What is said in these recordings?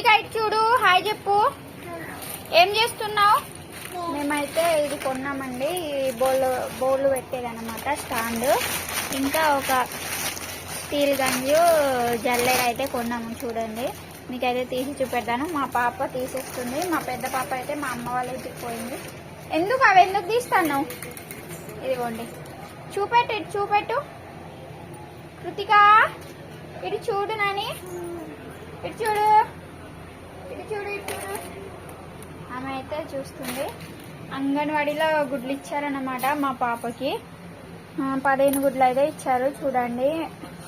కృతిక ఇటు చూడు హాయ్ చెప్పు. ఏం చేస్తున్నావు? మేమైతే ఇది కొన్నామండి ఈ బౌల్ బౌల్ పెట్టేదనమాట స్టాండ్. ఇంకా ఒక స్టీల్ గంజు జల్లెడ అయితే కొన్నాము చూడండి. మీకైతే తీసి చూపెడతాను. మా పాప తీసేస్తుంది. మా పెద్ద పాప అయితే మా అమ్మ వాళ్ళ ఇంటికి పోయింది. ఎందుకు అవి ఎందుకు తీస్తాను ఇదిగోండి. చూపెట్టు ఇటు చూపెట్టు. కృతిక ఇటు చూడు నాని. చూడు చూడు ఆమె అయితే చూస్తుంది. అంగన్వాడీలో గుడ్లు ఇచ్చారన్నమాట మా పాపకి. పదిహేను గుడ్లు అయితే ఇచ్చారు. చూడండి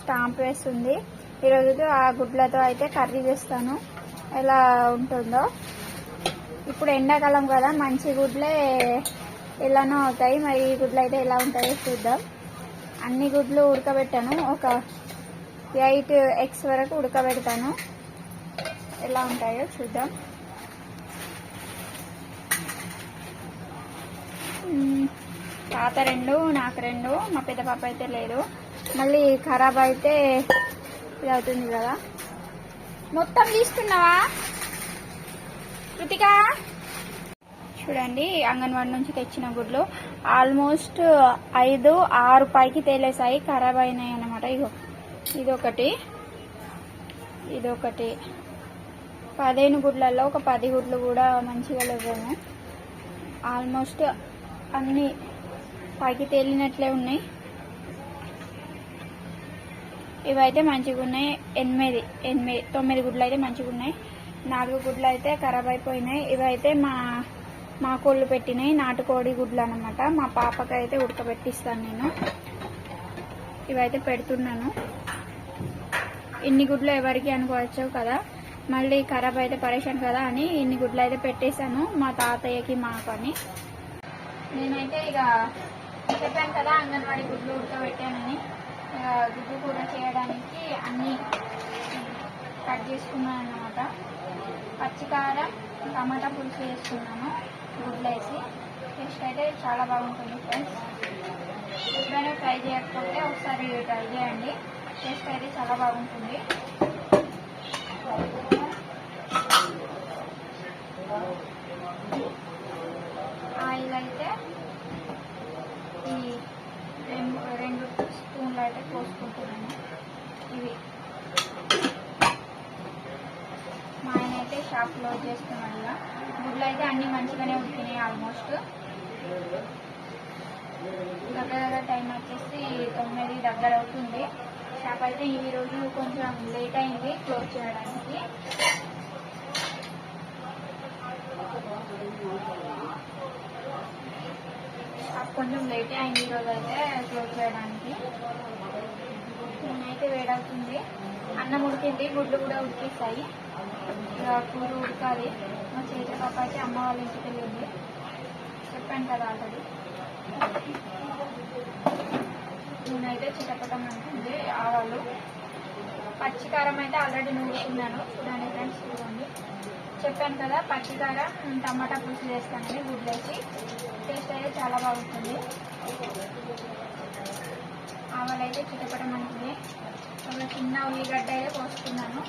స్టాంప్ వేస్తుంది. ఈరోజు ఆ గుడ్లతో అయితే కర్రీ చేస్తాను. ఎలా ఉంటుందో. ఇప్పుడు ఎండాకాలం కదా మంచి గుడ్లే ఎలానో అవుతాయి. మరి ఈ గుడ్లు అయితే ఎలా ఉంటాయో చూద్దాం. అన్ని గుడ్లు ఉడకబెట్టాను. ఒక ఎయిట్ ఎగ్స్ వరకు ఉడకబెడతాను. ఎలా ఉంటాయో చూద్దాం. తాత రెండు నాకు రెండు మా పెద్ద పాప అయితే లేదు. మళ్ళీ ఖరాబ్ అయితే ఇది అవుతుంది కదా. మొత్తం తీసుకున్నావా? కృతిక? చూడండి అంగన్వాడి నుంచి తెచ్చిన గుడ్లు ఆల్మోస్ట్ ఐదు ఆరు పైకి తేలేసాయి ఖరాబ్ అయినాయి అన్నమాట. ఇగో ఇదొకటి. ఇదొకటి. పదిహేను గుడ్లలో ఒక పది గుడ్లు కూడా మంచిగా లేవేమో. ఆల్మోస్ట్ అన్ని పైకి తేలినట్లే ఉన్నాయి. ఇవైతే మంచిగా ఉన్నాయి. ఎనిమిది ఎనిమిది తొమ్మిది గుడ్లు అయితే మంచిగా ఉన్నాయి. నాలుగు గుడ్లు అయితే ఖరాబ్ అయిపోయినాయి. ఇవైతే మా మా కోళ్ళు పెట్టినాయి నాటుకోడి గుడ్లు అనమాట మా పాపకి అయితే ఉడకబెట్టిస్తాను నేను. ఇవైతే పెడుతున్నాను. ఇన్ని గుడ్లు ఎవరికి అనుకోవచ్చు కదా. మళ్ళీ ఖరాబ్ అయితే పరేషాన్ కదా అని ఇన్ని గుడ్లు అయితే పెట్టేశాను మా తాతయ్యకి మాకు అని నేనైతే ఇక చెప్పాను కదా అంగన్వాడీ గుడ్లు ఉడకబెట్టానని. గుడ్లు కూర చేయడానికి అన్నీ కట్ చేసుకున్నాను అనమాట పచ్చికారం టమాటా పులుసు వేసుకున్నాను గుడ్లు వేసి. టేస్ట్ అయితే చాలా బాగుంటుంది ఫ్రెండ్స్. ఎప్పుడైనా ట్రై చేయకపోతే ఒకసారి ట్రై చేయండి. టేస్ట్ అయితే చాలా బాగుంటుంది. ఆయిల్ అయితే ఈ రెండు రెండు స్పూన్లు అయితే పోసుకుంటున్నాను. ఇవి. మా ఆయన అయితే షాప్ క్లోజ్ చేస్తున్నాడు ఇలా గుడ్లు అయితే అన్ని మంచిగానే ఉడికినాయి ఆల్మోస్ట్. దగ్గర దగ్గర టైం వచ్చేసి తొమ్మిది దగ్గర అవుతుంది. షాప్ అయితే ఈ రోజు కొంచెం లేట్ అయింది క్లోజ్ చేయడానికి. కొంచెం లేట్ అయింది ఈరోజు అయితే క్లోజ్ చేయడానికి. నేనైతే వేడవుతుంది అన్నం ఉడికింది గుడ్లు కూడా ఉడికిస్తాయి కూర ఉడకాలి. మా చేతి పాప అయితే అమ్మ వాళ్ళ ఇంటికి వెళ్ళింది. చెప్పాను కదా ఆల్రెడీ అయితే చిటపటం అంటుంది ఆవాలు. పచ్చికారం అయితే ఆల్రెడీ నూరుకున్నాను చూడండి ఫ్రెండ్స్ చూడండి. చెప్పాను కదా పచ్చికారం టమాటా పులుసు చేస్తానండి గుడ్లేసి టేస్ట్ అయితే చాలా బాగుంటుంది. ఆవాలు అయితే చిట్టపటం అంటుంది ఒక చిన్న ఉల్లిగడ్డ అయితే కోసుకున్నాను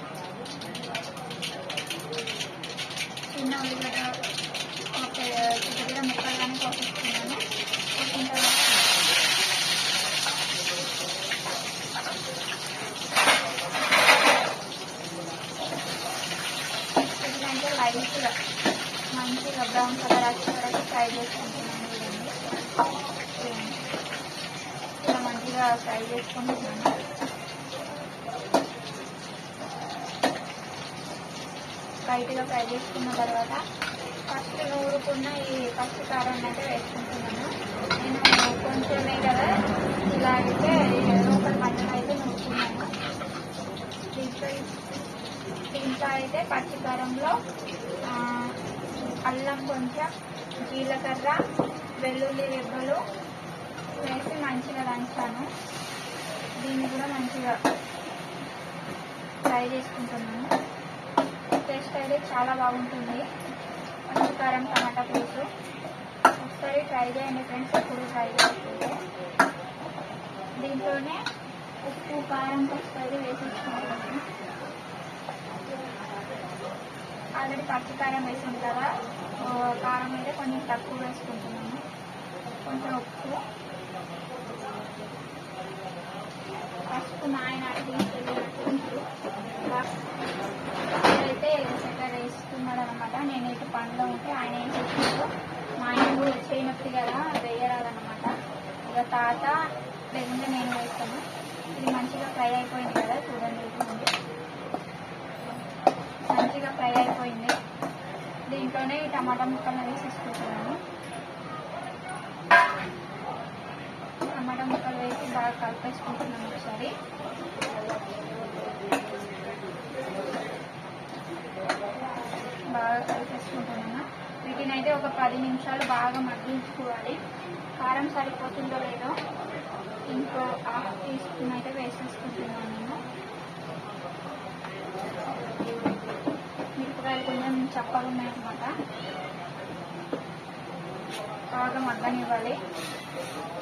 చిన్న ఉల్లిగడ్డ ఒక చిటపట ముక్కలుగానే పోసుకున్నాను పోసిన తర్వాత ఎందుకంటే లైట్గా మంచిగా బ్రౌన్ కలర్ వచ్చే వరకు ఫ్రై చేసుకుంటున్నాను చూడండి చూడండి. ఇలా మంచిగా ఫ్రై చేసుకుంటున్నాను లైట్గా ఫ్రై చేసుకున్న తర్వాత ఫస్ట్ ఈ ఫస్ట్ కారాన్ని అయితే వేసుకుంటున్నాను. నేను కొంచెమే కదా ఇలా అయితే లోపల మధ్యలో అయితే నూరుకున్నాను దీంట్లో దీంట్లో అయితే పచ్చికారంలో అల్లం కొంచెం జీలకర్ర వెల్లుల్లి రెబ్బలు వేసి మంచిగా దంచాను దీన్ని కూడా మంచిగా ఫ్రై చేసుకుంటున్నాను. టేస్ట్ అయితే చాలా బాగుంటుంది. పచ్చికారం టమాటా పులుసు. ఒకసారి ట్రై చేయండి ఫ్రెండ్స్ ఎప్పుడు ట్రై చేస్తుంది దీంట్లోనే ఉప్పు కారం పసుపు అయితే వేసేసుకుంటాను ఆల్రెడీ పచ్చి కారం వేసాం కదా. కారం అయితే కొంచెం తక్కువ వేసుకుంటున్నాము కొంచెం ఉప్పు. పసుపు మా ఆయన తీసుకెళ్ళినట్టు అయితే సెటర్ వేస్తున్నాడు అనమాట నేను ఇటు పండ్లో ఉంటే ఆయన ఏం చేసినాడు మా ఆయన కూడా చేయనప్పుడు కదా వేయరాదనమాట ఇక తాత లేకుంటే నేను వేస్తాను ఇది మంచిగా ఫ్రై అయిపోయింది కదా చూడండి ఇటువంటి మంచిగా ఫ్రై అయిపోయింది. దీంట్లోనే ఈ టమాటా ముక్కలు వేసేసుకుంటున్నాను టమాటా ముక్కలు వేసి బాగా కలిపేసుకుంటున్నాను ఒకసారి. బాగా కలిపేసుకుంటున్నాను. వీటిని అయితే ఒక పది నిమిషాలు బాగా మగ్గించుకోవాలి. కారం సరిపోతుందో లేదో ఇంకో హాఫ్ టీ స్పూన్ అయితే వేసేసుకుంటున్నాను నేను. మిరపకాయలు కొంచెం చప్పగా ఉన్నాయన్నమాట. బాగా మగ్గనివ్వాలి.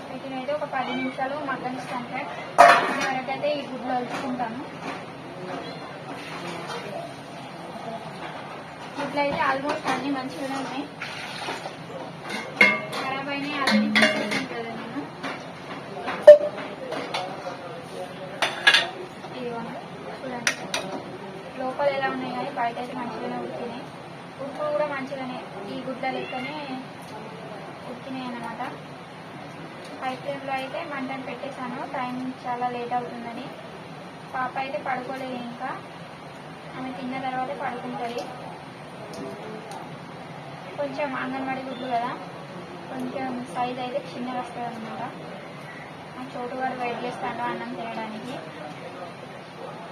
వీటిని అయితే ఒక పది నిమిషాలు మగ్గనిస్తాను వరకైతే ఈ గుడ్లు వలుచుకుంటాను గుడ్లు అయితే ఆల్మోస్ట్ అన్ని మంచిగానే ఉన్నాయి. బయట అయితే మంచిగానే ఉడికినాయి ఉప్పు కూడా మంచిగానే ఈ గుడ్ల లెక్కనే ఉడికినాయి అన్నమాట. హై ఫ్లేమ్లో అయితే మంటను పెట్టేశాను. టైం చాలా లేట్ అవుతుందని. పాప అయితే పడుకోలేదు ఇంకా. ఆమె తిన్న తర్వాత పడుకుంటుంది. కొంచెం అంగన్వాడీ గుడ్లు కదా. కొంచెం సైజ్ అయితే చిన్నగా వస్తుంది అనమాట ఆ చోటు వాడు వెయిట్ చేస్తాను అన్నం తినడానికి.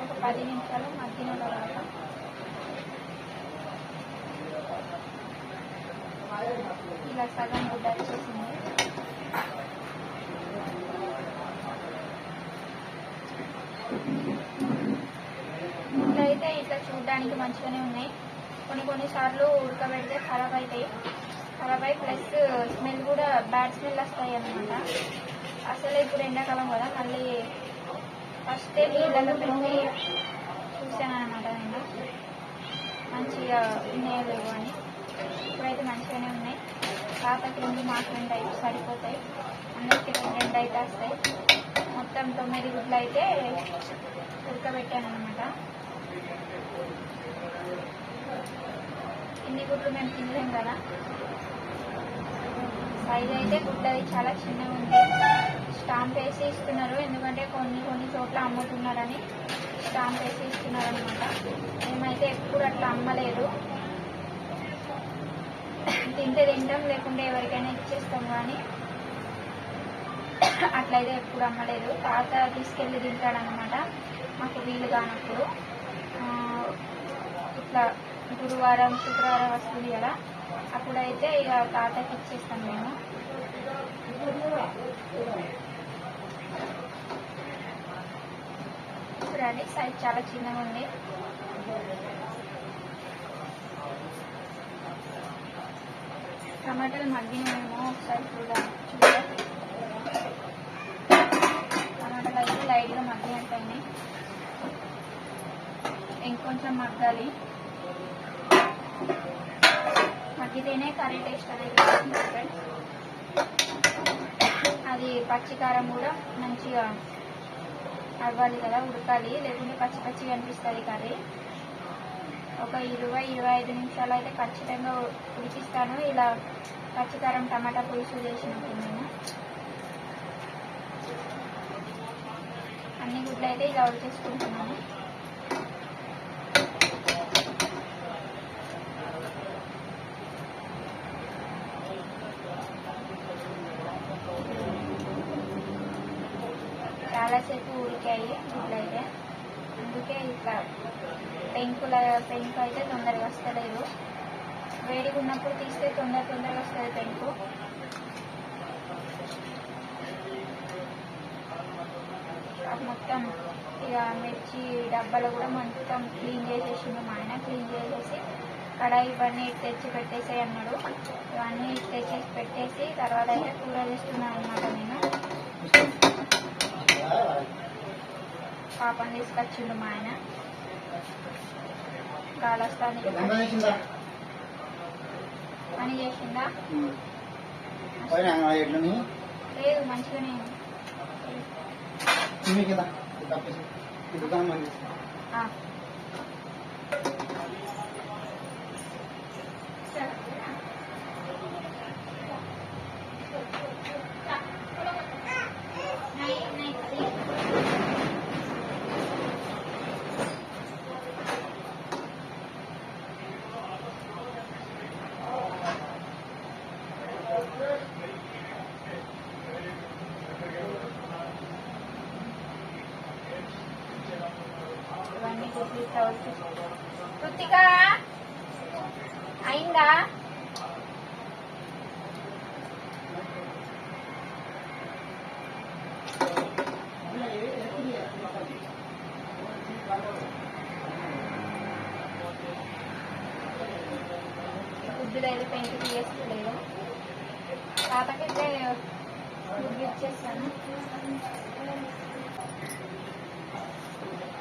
ఒక పది నిమిషాలు మగ్గిన తర్వాత ఇలా సగం గుడ్డ వచ్చేసింది ఇట్లయితే అయితే ఇట్లా చూడడానికి మంచిగానే ఉన్నాయి. కొన్ని కొన్నిసార్లు ఉడకబెడితే ఖరాబ్ అవుతాయి ఖరాబ్ అయి ప్లస్ స్మెల్ కూడా బ్యాడ్ స్మెల్ వస్తాయి అన్నమాట. అసలు ఇప్పుడు ఎండాకాలం కదా మళ్ళీ ఫస్ట్ నీళ్ళలో పెట్టి చూసాను అనమాట నేను. మంచిగా ఉన్నాయో లేవు అని. ఇప్పుడైతే మంచిగానే ఉన్నాయి. తాతకి రెండు మాకు రెండు అయితే సరిపోతాయి. అందరికి రెండు రెండు అయితే వస్తాయి. మొత్తం తొమ్మిది గుడ్లు అయితే ఉడకబెట్టాను అనమాట ఇన్ని గుడ్లు మేము తినలేం కదా. సైజ్ అయితే గుడ్డది చాలా చిన్నగా ఉంది. స్టాంప్ వేసి ఇస్తున్నారు. ఎందుకంటే కొన్ని కొన్ని చోట్ల అమ్ముతున్నారని స్టాంప్ వేసి ఇస్తున్నారు అనమాట మేమైతే ఎప్పుడు అట్లా అమ్మలేదు. తింటే తింటాం లేకుంటే ఎవరికైనా ఇచ్చేస్తాం కానీ అట్లయితే ఎప్పుడు అమ్మలేదు. తాత తీసుకెళ్ళి తింటాడనమాట మాకు వీలు కానప్పుడు. ఇట్లా గురువారం శుక్రవారం వస్తుంది కదా అప్పుడైతే ఇక తాతకి ఇచ్చేస్తాం మేము. చూడండి సైజ్ చాలా చిన్నగా ఉంది టమాటాలు మగ్గినేమో ఒకసారి చూడాలి టమాటాలు అయితే లైట్గా మగ్గినట్టయినాయి. ఇంకొంచెం మగ్గాలి. మగ్గితేనే కర్రీ టేస్ట్ అనేది అది పచ్చికారం కూడా మంచిగా అవ్వాలి కదా ఉడకాలి. లేకుంటే పచ్చి పచ్చిగా అనిపిస్తుంది కర్రీ. ఒక ఇరవై ఇరవై ఐదు నిమిషాలు అయితే ఖచ్చితంగా ఉడికిస్తాను. ఇలా పచ్చికారం టమాటా పులుసు చేసి నేను అన్ని గుడ్లు అయితే ఇలా ఉడికేసుకుంటున్నాను చాలాసేపు ఉడికాయి గుడ్లు అయితే. అందుకే ఇట్లా పెంకుల పెంకు అయితే తొందరగా వస్తలేదు. వేడిగా ఉన్నప్పుడు తీస్తే తొందర తొందరగా వస్తుంది పెంకు. మొత్తం ఇక మిర్చి డబ్బాలో కూడా మొత్తం క్లీన్ చేసేసిండు మా ఆయన. క్లీన్ చేసేసి కడాయి ఇవన్నీ తెచ్చి పెట్టేసి అన్నాడు. ఇవన్నీ తెచ్చేసి పెట్టేసి తర్వాత అయితే కూర చేస్తున్నాను అనమాట నేను. పాపని తీసుకొచ్చిండు మా ఆయన. వస్తుంది పని చేసిందా లేదు మంచిగానే ఉంది. తిని కదా కృతిక అయిందా? పెయింట్ తాతకైతే ఇచ్చేస్తాను.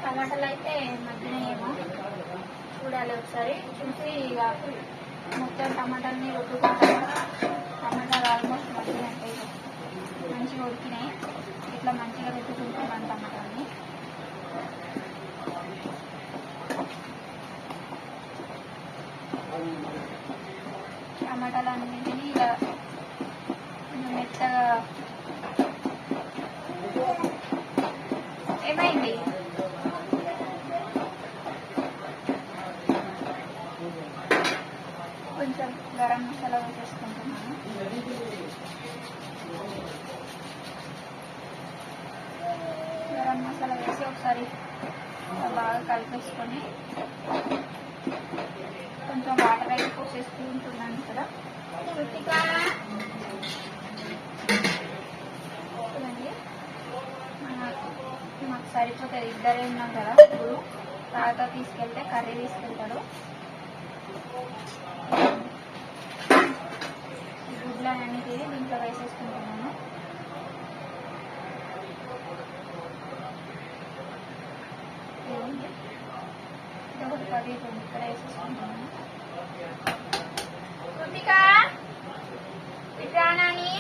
టమాటాలు అయితే మధ్యన చూడాలి ఒకసారి. చూసి ఇక మొత్తం టమాటాలని రుద్దుకుంటాను టమాటాలు ఆల్మోస్ట్ మగ్గినట్టే. మంచిగా ఉడికినాయి. ఇట్లా మంచిగా రుద్దుకుంటున్నాను టమాటాలని. టమాటాలు అన్నింటినీ ఇక మెత్తగా. ఏమైంది? కొంచెం గరం మసాలా వేసేసుకుంటున్నాను గరం మసాలా వేసి ఒకసారి బాగా కలిపేసుకొని కొంచెం వాటర్ అయితే పోసేస్తూ ఉంటున్నాను కదా చూడండి మాకు సరిపోతుంది ఇద్దరే ఉన్నాం కదా ఇప్పుడు తాత తీసుకెళ్తే కర్రీ తీసుకెళ్తాడు ఈ గుడ్లు దీంట్లో వేసేసుకుంటున్నాను. ఇదిగోండి. ఒకటి ఇక్కడ వేసేసుకుంటున్నాను. కృతిక ఇట్రా నాని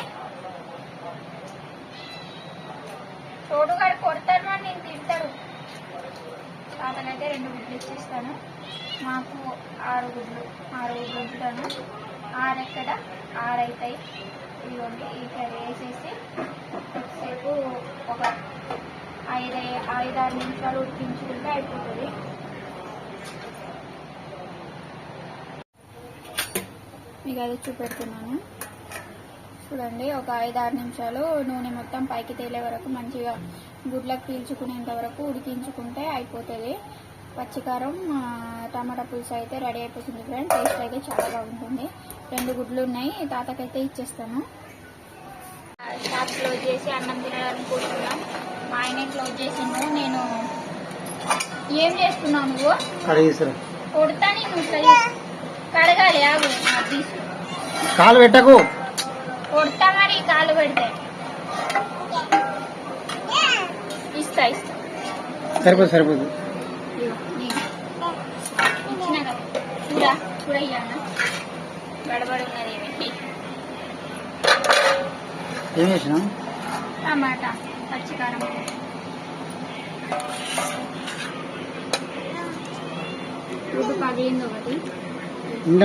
కొడతాడు అని నేను తింటాడు తాతనైతే రెండు గుడ్లు ఇచ్చేస్తాను. మాకు ఆరు గుడ్లు ఆరు గుడ్లు ఉంచుతాను. ఆరు ఎక్కడ? ఆరైతాయి. ఇదిగోండి ఈ కర్రీ వేసేసి సేపు ఒక ఐదు ఐదారు నిమిషాలు ఉడికించుకుంటే అయిపోతుంది. మీకు అది చూపెడుతున్నాను. చూడండి ఒక ఐదు ఆరు నిమిషాలు నూనె మొత్తం పైకి తేలే వరకు మంచిగా గుడ్లకు పీల్చుకునేంత వరకు ఉడికించుకుంటే అయిపోతుంది. పచ్చికారం టమాటా పులుసు అయితే రెడీ అయిపోతుంది ఫ్రెండ్ టేస్ట్ అయితే చాలా బాగుంటుంది. రెండు గుడ్లు ఉన్నాయి. తాతకైతే ఇచ్చేస్తాను. షాప్ క్లోజ్ చేసి అన్నం తినడానికి కూర్చున్నాం మా ఆయన క్లోజ్ చేసిండు. నేను ఏం చేస్తున్నావు నువ్వు? కొడతా నేను కడగాలి ఆగు. కాలు పెట్టకు. కొడతా మరి కాలు పెడితే. ఇస్తా ఇస్తా. సరిపోదు సరిపోదు ఇదిగో, నీకు. ఇచ్చినా కదా చూడా చూడయ్యాన గడబడి ఉన్నది ఏమి టమాటా పచ్చికారం.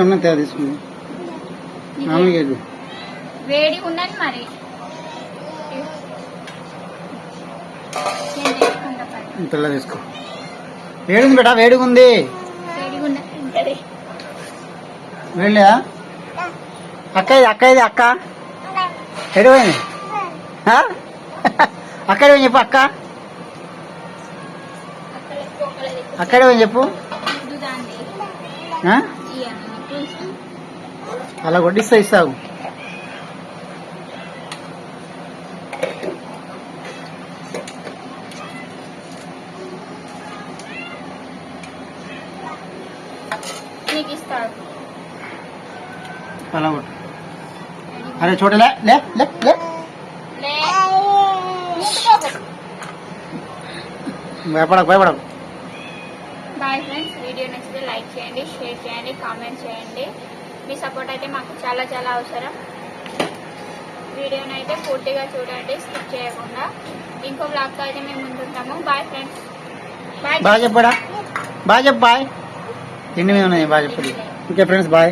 ఉన్న తేడా తీసుకుంది. వేడి ఉన్నది మరి. ఇంతలో తీసుకో. వేడిగుంది బేటా వేడిగా ఉంది వెళ్ళా? అక్క ఇది అక్క? ఇది అక్క ఎడిపోయింది అక్కడ చెప్పు అక్క? అక్కడ అక్కడ చెప్పు. అలా కొట్టిస్తా ఇస్తావు నీకు ఇస్తాడు అలా కొట్టు అరే చూడలే లే లే లే. భయపడకు భయపడకు. బాయ్ ఫ్రెండ్స్ వీడియో నచ్చితే లైక్ చేయండి చేయండి కామెంట్ చేయండి. మీ సపోర్ట్ అయితే మాకు చాలా చాలా అవసరం. వీడియోని అయితే పూర్తిగా చూడండి స్కిప్ చేయకుండా. ఇంకో బ్లాగ్తో అయితే మేము ముందుంటాము. బాయ్ ఫ్రెండ్స్ బాయ్ బాగా చెప్పడా? బాగా చెప్పు బాయ్. మీద ఉన్నాయి? బాగా చెప్పండి ఓకే ఫ్రెండ్స్ బాయ్.